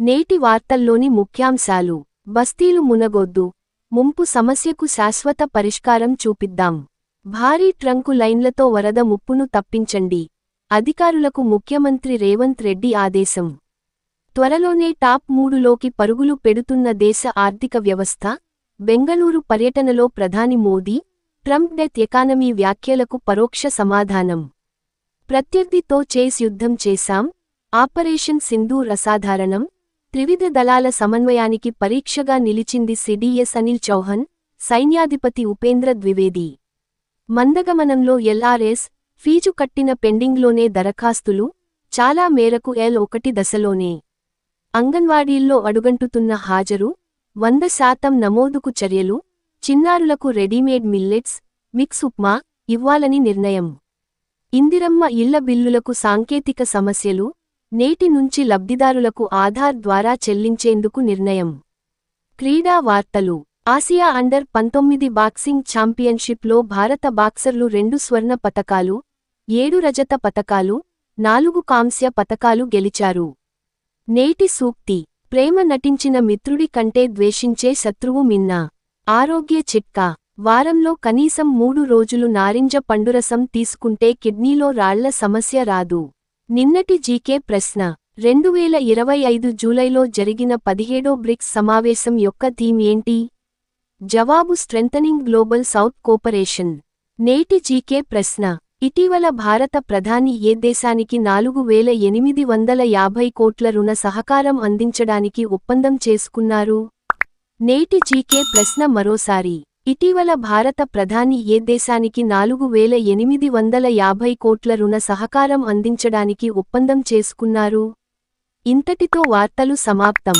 నేటి వార్తల్లోని ముఖ్యాంశాలు. బస్తీలు మునగొద్దు. ముంపు సమస్యకు శాశ్వత పరిష్కారం చూపిద్దాం. భారీ ట్రంకు లైన్లతో వరద ముప్పును తప్పించండి. అధికారులకు ముఖ్యమంత్రి రేవంత్ రెడ్డి ఆదేశం. త్వరలోనే టాప్ మూడులోకి పరుగులు పెడుతున్న దేశ ఆర్థిక వ్యవస్థ బెంగళూరు పర్యటనలో ప్రధాని మోదీ ట్రంప్ డెత్ ఎకానమీ వ్యాఖ్యలకు పరోక్ష సమాధానం. ప్రత్యర్థితో చేస్ యుద్ధం చేశాం. ఆపరేషన్ సింధూర్ అసాధారణం. త్రివిధ దళాల సమన్వయానికి పరీక్షగా నిలిచింది సిడిఎస్ అనిల్ చౌహన్ సైన్యాధిపతి ఉపేంద్ర ద్వివేది. మందగమనంలో ఎల్ఆర్ఎస్ ఫీజు కట్టిన పెండింగ్లోనే దరఖాస్తులు చాలా మేరకు ఎల్ ఒకటి దశలోనే. అంగన్వాడీల్లో అడుగంటుతున్న హాజరు వంద శాతం నమోదుకు చర్యలు చిన్నారులకు రెడీమేడ్ మిల్లెట్స్ మిక్స్ ఉప్మా ఇవ్వాలని నిర్ణయం. ఇందిరమ్మ ఇళ్ళ బిల్లులకు సాంకేతిక సమస్యలు నేటి నుంచి లబ్ధిదారులకు ఆధార్ ద్వారా చెల్లించేందుకు నిర్ణయం. క్రీడా వార్తలు. ఆసియా అండర్ పంతొమ్మిది బాక్సింగ్ ఛాంపియన్షిప్లో భారత బాక్సర్లు రెండు స్వర్ణ పతకాలు ఏడు రజత పతకాలు నాలుగు కాంస్య పతకాలు గెలిచారు. నేటి సూక్తి. ప్రేమ నటించిన మిత్రుడి కంటే ద్వేషించే శత్రువు మిన్నా. ఆరోగ్య చిట్కా. వారంలో కనీసం మూడు రోజులు నారింజ పండురసం తీసుకుంటే కిడ్నీలో రాళ్ళ సమస్య రాదు. నిన్నటి జీకే ప్రశ్న. రెండువేల ఇరవై ఐదు జూలైలో జరిగిన పదిహేడో బ్రిక్స్ సమావేశం యొక్క థీమ్ ఏంటి? జవాబు స్ట్రెంథనింగ్ గ్లోబల్ సౌత్ కోపరేషన్. నేటి జీకే ప్రశ్న. ఇటీవల భారత ప్రధాని ఏ దేశానికి నాలుగు వేల ఎనిమిది వందల యాభై కోట్ల రుణ సహకారం అందించడానికి ఒప్పందం చేసుకున్నారు? నేటి జీకే ప్రశ్న మరోసారి. ఇటీవల భారత ప్రధాని ఏ దేశానికి నాలుగు వేల ఎనిమిది వందల యాభై కోట్ల రుణ సహకారం అందించడానికి ఒప్పందం చేసుకున్నారు? ఇంతటితో వార్తలు సమాప్తం.